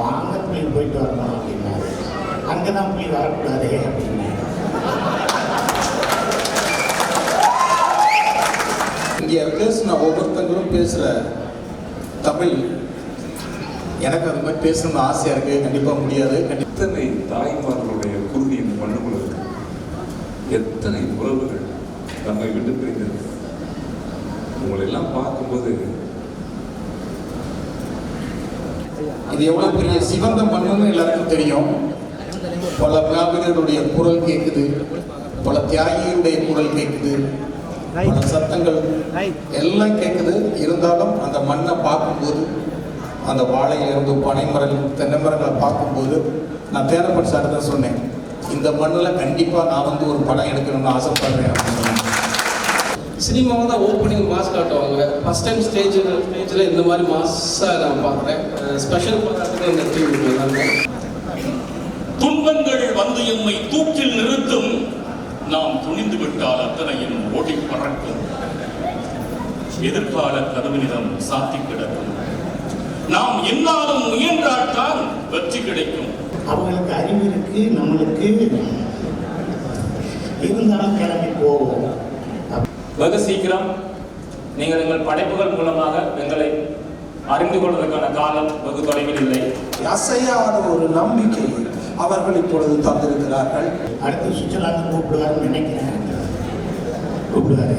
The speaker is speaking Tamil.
வாங்க புள்ளி போயிட்டு வரணும் அப்படின்னாரு. அங்கே தான் புள்ளி வரக்கூடாதே அப்படின்னு. இங்கே பேசின ஒவ்வொருத்தங்களும் பேசுகிற தமிழ். எனக்கு அது மாதிரி பேசணும்னு ஆசையாக இருக்குது கண்டிப்பாக முடியாது. எத்தனை தாய்மார்களுடைய குருதி இந்த மண்ணுக்குள்ள? இருக்கு எத்தனை உறவுகள் நம்மை விட்டு பிரிந்திருக்கு உங்களை எல்லாம் பார்க்கும்போது இது எவ்வளோ பெரிய சிவந்த மண்ணுன்னு எல்லாருக்கும் தெரியும். பல மாவீரர்களுடைய குரல் கேட்குது பல தியாகிகளுடைய குரல் கேட்குது பல சத்தங்கள் எல்லாம் கேட்குது இருந்தாலும் அந்த மண்ணை பார்க்கும்போது அந்த வாழையிலிருந்து பனைமரம் தென்னை மரங்களை பார்க்கும்போது நான் தேனப்பட்டு சார் தான் சொன்னேன் இந்த மண்ணில் கண்டிப்பாக நான் வந்து ஒரு படம் எடுக்கணும்னு ஆசைப்படுறேன். அப்படின்னு. சினிமாவை தான் ஓப்பனிங் மாஸ் காட்டுவாங்க. ஃபஸ்ட் டைம் ஸ்டேஜ் ஸ்டேஜில் இந்த மாதிரி மாஸாக நான் பார்க்குறேன். ஸ்பெஷல் பாராட்டுக்கு இந்த டீம் துன்பங்கள் வந்து எம்மை தூக்கில் நிறுத்தும். நாம் துணிந்து விட்டால் அத்தனையும் ஓடி பறக்கும். எதிர்கால கதவினிடம் சாத்தி கிடக்கும். நாம் என்னாலும் முயன்றால்தான் வெற்றி கிடைக்கும். அவங்களுக்கு அறிவு இருக்கு நம்மளுக்கு. இருந்தாலும் கிளம்பி போவோம். வெகு சீக்கிரம் நீங்கள் எங்கள் படைப்புகள் மூலமாக எங்களை அறிந்து கொள்வதற்கான காலம் வெகு தொலைவில் இல்லை. அசையாத ஒரு நம்பிக்கை அவர்கள் இப்பொழுது தந்திருக்கிறார்கள். அடுத்து சுவிட்சர்லாந்து கூப்பிடுவாருன்னு நினைக்கிறேன். கூப்பிடுவாரு.